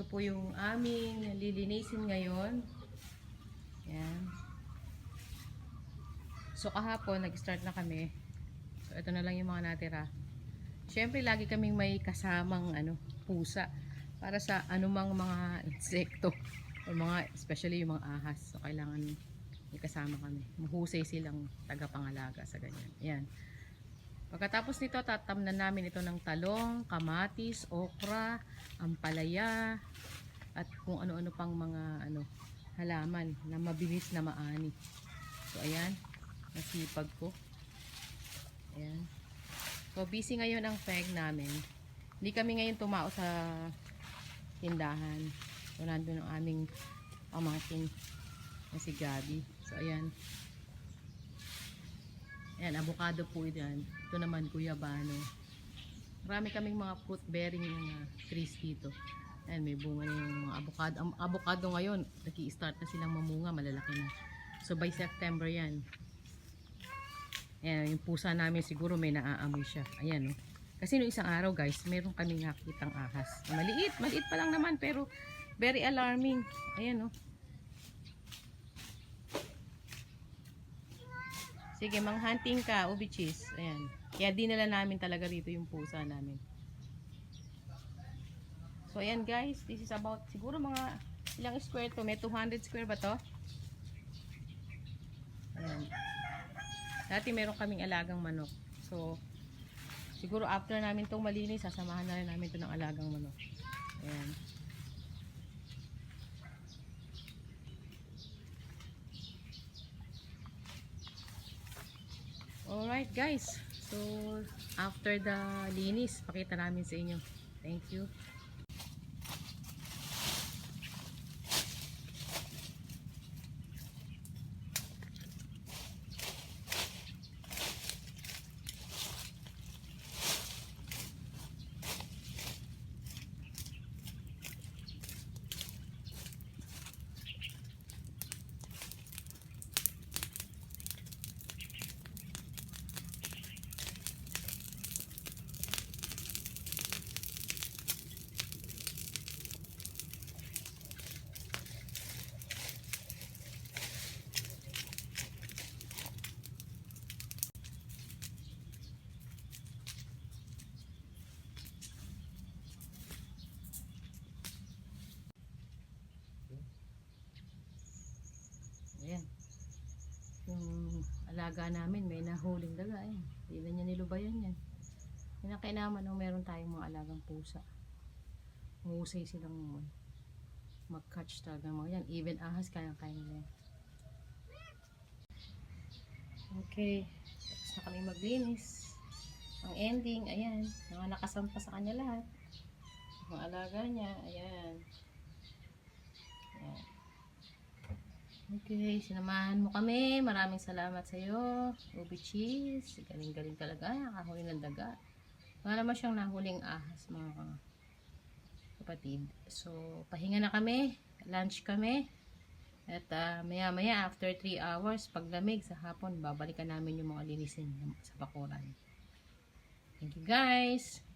po yung aming lilinisin ngayon. Yan. So kahapon, nag-start na kami. So ito na lang yung mga natira. Siyempre, lagi kaming may kasamang ano, pusa para sa anumang mga insekto o mga, especially yung mga ahas. So kailangan may kasama kami. Mahusay silang tagapangalaga sa ganyan. Yan. Pagkatapos nito, tatamnan namin ito ng talong, kamatis, okra, ampalaya, at kung ano-ano pang mga ano, halaman na mabilis na maani. So, ayan. Nasipag ko. Ayan. So, busy ngayon ang peg namin. Hindi kami ngayon tumao sa tindahan. So, nandun ang aming pamangkin na si Gabi. So, ayan. Ayan, avocado po yan. Ito naman, guyabano. Marami kaming mga fruit bearing uh, trees dito. Ayan, may bunga na yung mga avocado. Ang avocado ngayon, nag-i-start na silang mamunga, malalaki na. So, by September yan. Ayan, yung pusa namin siguro may naaamoy siya. Ayan, oh. Kasi no isang araw, guys, meron kaming nakitang ahas. Maliit, maliit pa lang naman, pero very alarming. Ayan, oh. Sige, manghunting ka, ubi cheese. Ayan. Kaya dinala namin talaga dito yung pusa namin. So, ayan guys. This is about, siguro mga ilang square to? May 200 square ba to? Ayan. Dati meron kaming alagang manok. So, siguro after namin tong malinis, sasamahan na rin namin to ng alagang manok. Ayan. Alright guys. So, after the linis, pakita namin sa inyo. Thank you. Ayan. Yung alaga namin, may nahuling daga. Ayan. Hindi na niya nilubayan yan. Yan ang nung meron tayong mga alagang pusa. Mahusay silang mag-catch talaga mga yan. Even ahas, kaya-kaya nila yan. Okay. Tapos na kami maglinis. Ang ending, ayan. Mga nakasampa sa kanya lahat. Mga alaga niya. Ayan. Okay, sinamahan mo kami. Maraming salamat sa iyo. Ubi cheese. Galing-galing talaga. Nakahuli ng daga. Wala naman siyang nahuling ahas, mga kapatid. So, pahinga na kami. Lunch kami. At ah, maya-maya, after 3 hours, paglamig sa hapon, babalikan namin yung mga linisin sa bakuran. Thank you guys!